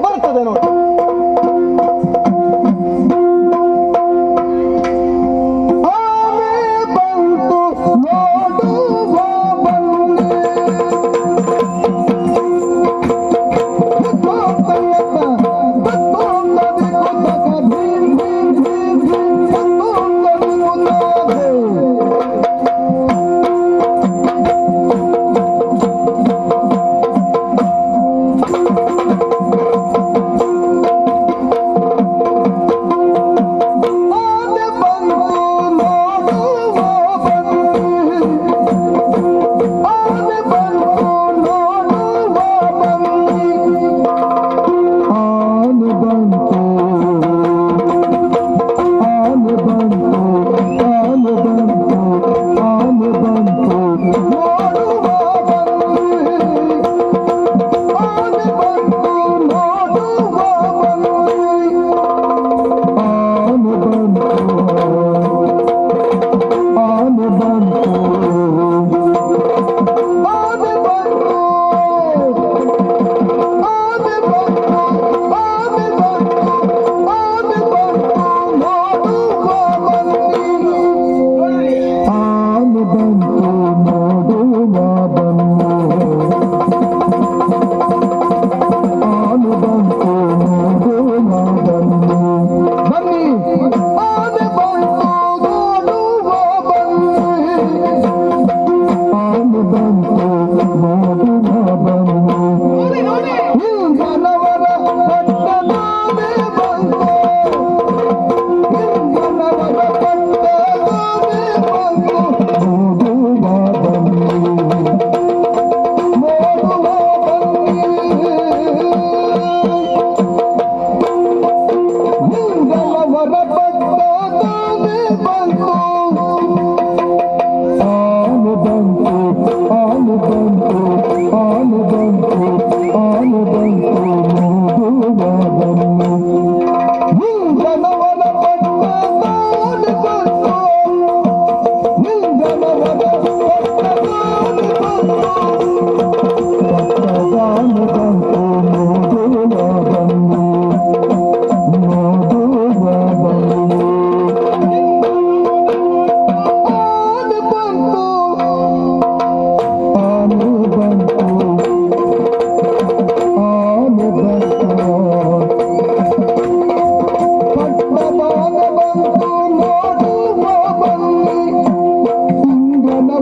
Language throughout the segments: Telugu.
muertos de noche.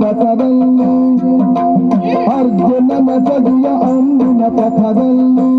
ಪಥದಲ್ಲಿ ಅರ್ಜುನ ನಗರಿಯ ಅಂಬಿನ ಪಥದಲ್ಲಿ